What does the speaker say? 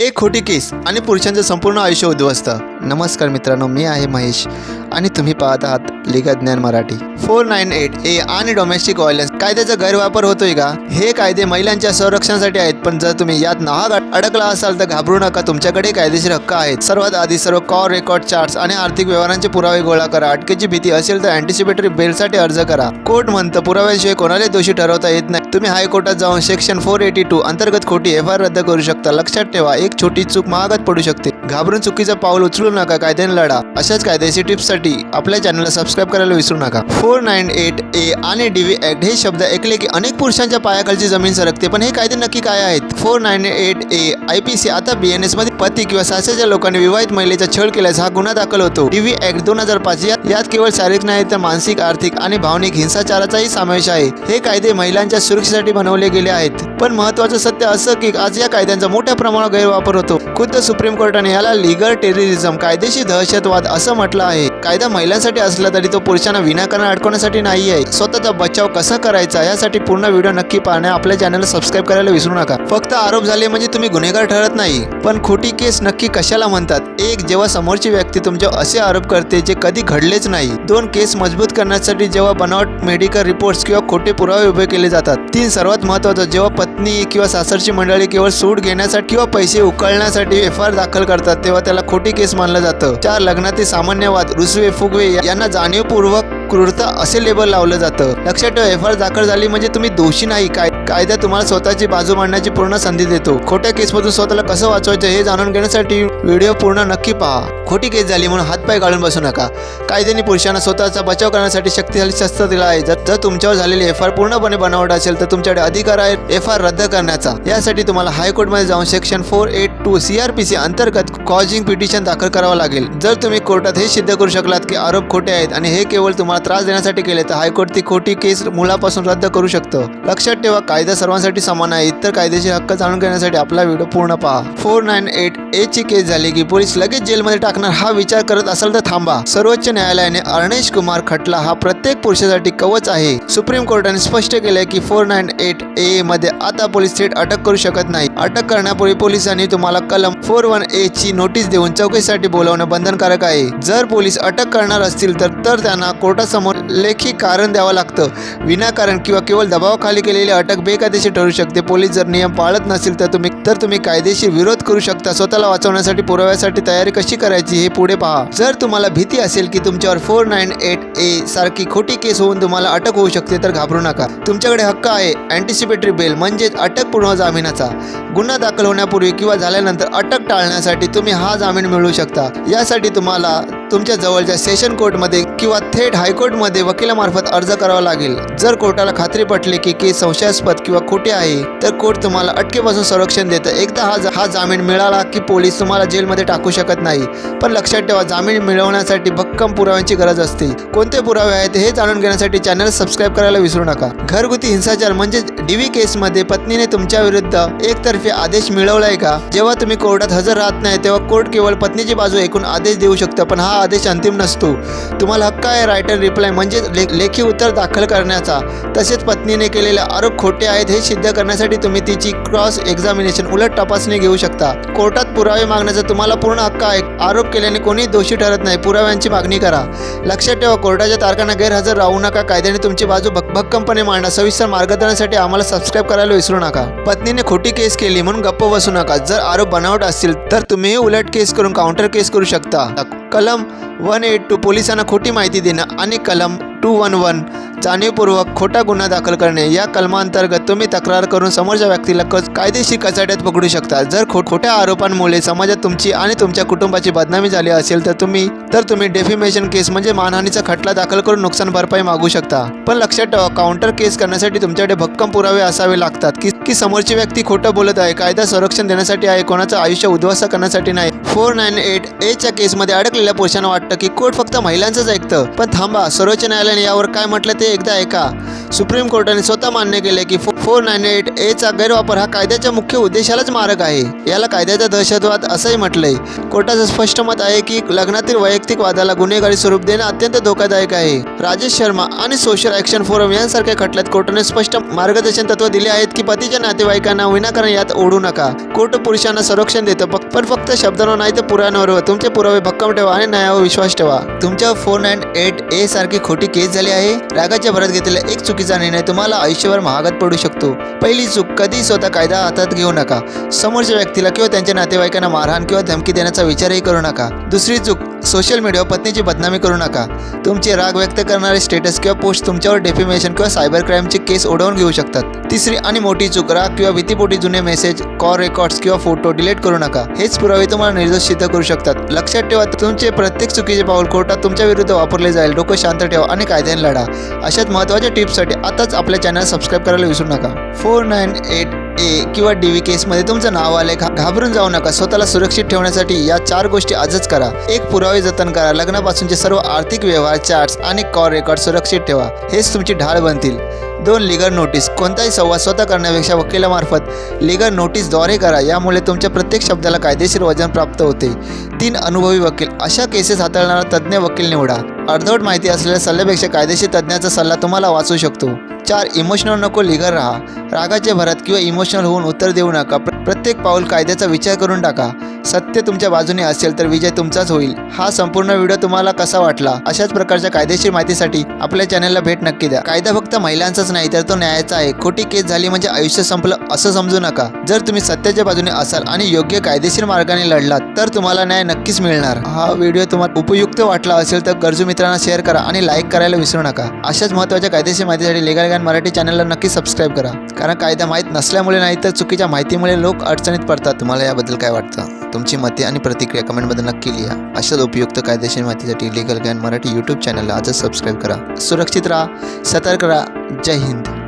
एक खोटी केस आणि पुरुषांचं संपूर्ण आयुष्य उद्ध्वस्त. नमस्कार मित्रांनो मी आहे महेश आणि तुम्ही पाहत आहात लिगा ज्ञान Marathi. Four nine eight A आणि डोमेस्टिक व्हायलन्स कायद्याचा गैरवापर होतोय का? हे कायदे महिलांच्या संरक्षणासाठी आहेत पण जर तुम्ही यात नाहक अडकला असाल तर घाबरू नका. तुमच्याकडे कायदेशीर हक्क आहेत. सर्वात आधी सर्व कॉल रेकॉर्ड चार्ट्स आणि आर्थिक व्यवहारांचे पुरावे गोळा करा. अटकेची भीती असेल तर अँटिसिपेटरी बेलसाठी अर्ज करा. कोर्ट म्हणतं पुराव्याशिवाय कोणालाही दोषी ठरवता येत नाही. तुम्ही हायकोर्टात जाऊन सेक्शन फोर एटी टू अंतर्गत खोटी एफ आर रद्द करू शकता. लक्षात ठेवा एक छोटी चूक महागात पडू शकते. घाबरून चुकीचं पाऊल उचलू नका. कायद्याने लढा. अशाच कायदेशीर टिप्ससाठी आपल्या चॅनलला सबस्क्राईब करायला विसरू नका. फोर नाईन एट ए आणि डीव्ही ऍक्ट हे शब्द ऐकले की अनेक पुरुषांच्या पायाखालची जमीन सरकते पण हे कायदे नक्की काय आहेत? Four nine eight A I P C आता बी एन एसमध्ये पती किंवा सासऱ्याच्या लोकांनी विवाहित महिलेचा छळ केल्यास हा गुन्हा दाखल होतो. डीव्ही ऍक्ट दोन हजार पाच यात केवळ शारीरिक नाही तर मानसिक आर्थिक आणि भावनिक हिंसाचाराचाही समावेश आहे. हे कायदे महिलांच्या सुरक्षेसाठी बनवले गेले आहेत. पण महत्वाचं सत्य असं की आज या कायद्यांचा मोठ्या प्रमाणावर गैरवापर होतो. खुद्द सुप्रीम कोर्टाने याला लिगल टेररिझम कायदेशीर दहशतवाद असं म्हटलं आहे. कायदा महिलांसाठी असला तरी तो पुरुषांना विनाकारण अडकवण्यासाठी नाही आहे. स्वतःचा बचाव कसा करायचा यासाठी पूर्ण व्हिडिओ नक्की पाहणे आपल्या चॅनलला सबस्क्राईब करायला विसरू नका. फक्त आरोप झाले म्हणजे तुम्ही गुन्हेगार ठरत नाही. पण खोटी केस नक्की कशाला म्हणतात? एक जेव्हा समोरची व्यक्ती तुमच्यावर असे आरोप करते जे कधी घडलेच नाही. दोन केस मजबूत करण्यासाठी जेव्हा बनावट मेडिकल रिपोर्ट्स किंवा खोटे पुरावे उभे केले जातात. तीन सर्वात महत्वाचं जेव्हा पत्नी किंवा सासरची मंडळी केवळ सूट घेण्यासाठी किंवा पैसे उकळण्यासाठी एफ आर दाखल करतात तेव्हा त्याला खोटी केस मानलं जातं. चार लग्नातील सामान्यवाद रुसवे फुगवे यांना जाणीवपूर्वक क्रूरता असे लेबल लावलं जातं. लक्षात ठेवा एफ आर दाखल झाली म्हणजे तुम्ही दोषी नाही. काय कायदा तुम्हाला स्वतःची बाजू मांडण्याची पूर्ण संधी देतो. खोट्या केसमधून स्वतःला कसं वाचवायचं हे जाणून घेण्यासाठी व्हिडिओ पूर्ण नक्की पहा. खोटी केस झाली म्हणून हातपाय गाळून बसू नका. कायद्याने पुरुषांना स्वतःचा बचाव करण्यासाठी शक्तिशाली शस्त्र दिला आहे. जर जर तुमच्यावर झालेली एफ आर पूर्णपणे बनावट असेल तर तुमच्याकडे अधिकार आहे एफ आर रद्द करण्याचा. यासाठी तुम्हाला हायकोर्टमध्ये जाऊन section four eight two C R P C अंतर्गत कॉजिंग पिटिशन दाखल करावं लागेल. जर तुम्ही कोर्टात हे सिद्ध करू शकलात की आरोप खोटे आहेत आणि हे केवळ तुम्हाला त्रास देण्यासाठी केले तर हायकोर्ट ती खोटी केस मुलापासून रद्द करू शकतं. लक्षात ठेवा कायदा सर्वांसाठी समान आहे. इतर कायदेशीर हक्क जाणून घेण्यासाठी आपला व्हिडिओ पूर्ण पहा. फोर नाईन एट ए ची केस झाली की पोलीस लगेच जेलमध्ये टाकणार हा विचार करत असाल तर थांबा. सर्वोच्च न्यायालयाने अर्णेश कुमार खटला हा प्रत्येक पुरुषासाठी कवच आहे. सुप्रीम कोर्टाने स्पष्ट केले की फोर नाईन एट ए मध्ये आता पोलीस थेट अटक करू शकत नाही. अटक करण्यापूर्वी पोलिसांनी तुम्हाला कलम फोर वन ए ची नोटीस देऊन चौकशीसाठी बोलावणं बंधनकारक आहे. जर पोलीस अटक करणार असतील तर तर त्यांना कोर्टासमोर लेखी कारण द्यावं लागतं. विनाकारण किंवा केवळ दबावाखाली केलेली अटक बेकायदेशीर ठरू शकते. पोलीस जर नियम पाळत नसेल तर तुम्ही तर तुम्ही कायदेशीर विरोध करू शकता. स्वतःला वाचवण्यासाठी पुराव्यासाठी तयारी कशी करायची हे पुढे पहा. जर तुम्हाला भीती असेल की तुमच्यावर फोर नाईन एट ए सारखी खोटी केस होऊन तुम्हाला अटक होऊ शकते तर घाबरू नका. तुमच्याकडे हक्क आहे. अँटिसिपेटरी बेल म्हणजेच अटक पूर्ण जामिनाचा. गुन्हा दाखल होण्यापूर्वी किंवा झाल्यानंतर अटक टाळण्यासाठी तुम्ही हा जामीन मिळवू शकता. यासाठी तुम्हाला तुमच्या जवळच्या सेशन कोर्टमध्ये किंवा थेट हायकोर्टमध्ये वकिलामार्फत अर्ज करावा लागेल. जर कोर्टाला खात्री पटली की केस संशयास्पद किंवा खोटे आहे तर कोर्ट तुम्हाला अटकेपासून संरक्षण देतं. एकदा हा हा जामीन मिळाला की पोलीस तुम्हाला जेलमध्ये टाकू शकत नाही. पण लक्षात ठेवा जामीन मिळवण्यासाठी भक्कम पुराव्यांची गरज असते. कोणते पुरावे आहेत हे जाणून घेण्यासाठी चॅनल सबस्क्राईब करायला विसरू नका. घरगुती हिंसाचार म्हणजे डीव्ही केसमध्ये पत्नीने तुमच्या विरुद्ध एकतर्फी आदेश मिळवलाय का? जेव्हा तुम्ही कोर्टात हजर राहत नाही तेव्हा कोर्ट केवळ पत्नीची बाजू ऐकून आदेश देऊ शकतं पण हा आदेश अंतिम नसतो. तुम्हाला हक्क आहे रायटर रिप्लाय म्हणजे ले लेखी उत्तर दाखल करण्याचा. तसेच पत्नीने केलेले आरोप खोटे आहेत हे सिद्ध करण्यासाठी तुम्ही तिची क्रॉस एक्झामिनेशन उलट तपासणी घेऊ शकता. कोर्टात पुरावे मागण्याचा तुम्हाला पूर्ण हक्क आहे. आरोप केल्याने कोणी दोषी ठरत नाही. पुराव्यांची मागणी करा. लक्षात ठेवा कोर्टाच्या तारखांना गैरहजर राहू नका. कायद्याने तुमची बाजू भक भक्कमपणे मांडा. सविस्तर मार्गदर्शनासाठी आम्हाला सबस्क्राईब करायला विसरू नका. पत्नीने खोटी केस केली म्हणून गप्प बसू नका. जर आरोप बनावट असतील तर तुम्ही उलट केस करून काउंटर केस करू शकता. कलम वन एट टू पोलिसांना खोटी माहिती देणं आणि कलम टू वन वन जाणीवपूर्वक खोटा गुन्हा दाखल करणे या कलमांतर्गत तुम्ही तक्रार करून समोरच्या व्यक्तीला कायदेशीर कचाट्यात पकडू शकता? जर खो खोट्या आरोपांमुळे समाजात तुमची आणि तुमच्या कुटुंबाची बदनामी झाली असेल तर तुम्ही तर तुम्ही डेफिमेशन केस म्हणजे मानहानीचा खटला दाखल करून नुकसान भरपाई मागू शकता. पण लक्षात ठेवा काउंटर केस करण्यासाठी तुमच्याकडे भक्कम पुरावे असावे लागतात. की की समोरची व्यक्ती खोटं बोलत आहे कायदा संरक्षण देण्यासाठी आहे कोणाचं आयुष्य उद्ध्वस्त करण्यासाठी नाही. फोर नाईन एट एच्या केसमध्ये अडकलेल्या पुरुषांना वाटतं की कोर्ट फक्त महिलांचंच ऐकतं. पण थांबा सर्वोच्च न्यायालयाने यावर काय म्हटलं ते एकदा ऐका. सुप्रीम कोर्टाने स्वतः मान्य केले की फोर नाईन एट एचा गैरवापर हा कायद्याच्या मुख्य उद्देशालाच मारक आहे. याला कायद्याचा दहशतवाद असंही म्हटलंय. कोर्टाचं स्पष्ट मत आहे की लग्नातील वैयक्तिक वादाला गुन्हेगारी स्वरूप देणं अत्यंत धोकादायक आहे. राजेश शर्मा आणि सोशल ॲक्शन फोरम यांसारख्या खटल्यात कोर्टाने स्पष्ट मार्गदर्शन तत्व दिले आहेत की पतीच्या नातेवाईकांना विनाकारण यात ओढू नका. कोर्ट पुरुषांना संरक्षण देतं पण फक्त शब्दांवर नाही तर पुराणावर. तुमचे पुरावे भक्कम ठेवा आणि न्यायावर विश्वास ठेवा. तुमच्या फोर नाईन एट ए सारखी खोटी केस झाली आहे? रागाच्या भरात घेतलेला एक चुकीचा निर्णय तुम्हाला आयुष्यभर महागात पडू शकतो. पहिली चूक कधी स्वतः कायदा हातात घेऊ नका. समोरच्या व्यक्तीला किंवा त्यांच्या नातेवाईकांना मारहाण किंवा धमकी देण्याचा विचारही करू नका. दुसरी चूक सोशल मीडियावर पत्नीची बदनामी करू नका. तुमचे राग व्यक्त करणारे स्टेटस किंवा पोस्ट तुमच्यावर डेफिमेशन किंवा सायबर क्राईमची केस ओढवून घेऊ शकतात. तिसरी आणि मोठी चूक राग किंवा भीतीपोटी जुने मेसेज कॉल रेकॉर्ड्स किंवा फोटो डिलीट करू नका. हेच पुरावे तुम्हाला निर्दोष सिद्ध करू शकतात. लक्षात ठेवा तुमचे प्रत्येक चुकीचे पाऊल कोर्टात तुमच्या विरुद्ध वापरले जाईल. डोकं शांत ठेवा आणि कायद्याने लढा. अशाच महत्त्वाच्या टिप्ससाठी आताच आपल्या चॅनल सबस्क्राईब करायला विसरू नका. फोर नाईन एट ए किंवा डी व्ही केसमध्ये तुमचं नाव आलंय घाबरून जाऊ नका. स्वतःला सुरक्षित ठेवण्यासाठी या चार गोष्टी आजच करा. एक पुरावे जतन करा. लग्नापासूनचे सर्व आर्थिक व्यवहार चार्ट्स आणि कॉल रेकॉर्ड सुरक्षित ठेवा. हेच तुमची ढाल बनतील. दोन लिगल नोटीस कोणताही संवाद स्वतः करण्यापेक्षा वकिलामार्फत लिगल नोटीसद्वारे करा. यामुळे तुमच्या प्रत्येक शब्दाला कायदेशीर वजन प्राप्त होते. तीन अनुभवी वकील. अशा केसेस हाताळणारा तज्ज्ञ वकील निवडा. अर्धवट माहिती असलेल्या सल्ल्यापेक्षा कायदेशीर तज्ज्ञाचा सल्ला तुम्हाला वाचू शकतो. चार इमोशनल नको लिगर राहा. रागाच्या भरात किंवा इमोशनल होऊन उत्तर देऊ नका. प्रत्येक पाऊल कायद्याचा विचार करून टाका. सत्य तुमच्या बाजूने असेल तर विजय तुमचाच होईल. हा संपूर्ण व्हिडिओ तुम्हाला कसा वाटला? अशाच प्रकारच्या कायदेशीर माहितीसाठी आपल्या चॅनलला भेट नक्की द्या. कायदा फक्त महिलांचाच नाही तर तो न्यायाचा आहे. खोटी केस झाली म्हणजे आयुष्य संपलं असं समजू नका. जर तुम्ही सत्याच्या बाजूने असाल आणि योग्य कायदेशीर मार्गाने लढलात तर तुम्हाला न्याय नक्कीच मिळणार. हा व्हिडिओ तुम्हाला उपयुक्त वाटला असेल तर गरजू मित्रांना शेअर करा आणि लाईक करायला विसरू नका. अशाच महत्त्वाच्या कायदेशीर माहितीसाठी लेgal ज्ञान मराठी चॅनलला नक्की सबस्क्राईब करा. कारण कायदा माहीत नसल्यामुळे नाही तर चुकीच्या माहितीमुळे लोक अडचणीत पडतात. तुम्हाला याबद्दल काय वाटतं? तुमची मते आणि प्रतिक्रिया कमेंटमध्ये नक्की लिहा. अशाच उपयुक्त कायदेशीर माहितीसाठी लिगल ज्ञान मराठी यूट्यूब चॅनलला आजच सबस्क्राईब करा. सुरक्षित राहा सतर्क राहा. जय हिंद.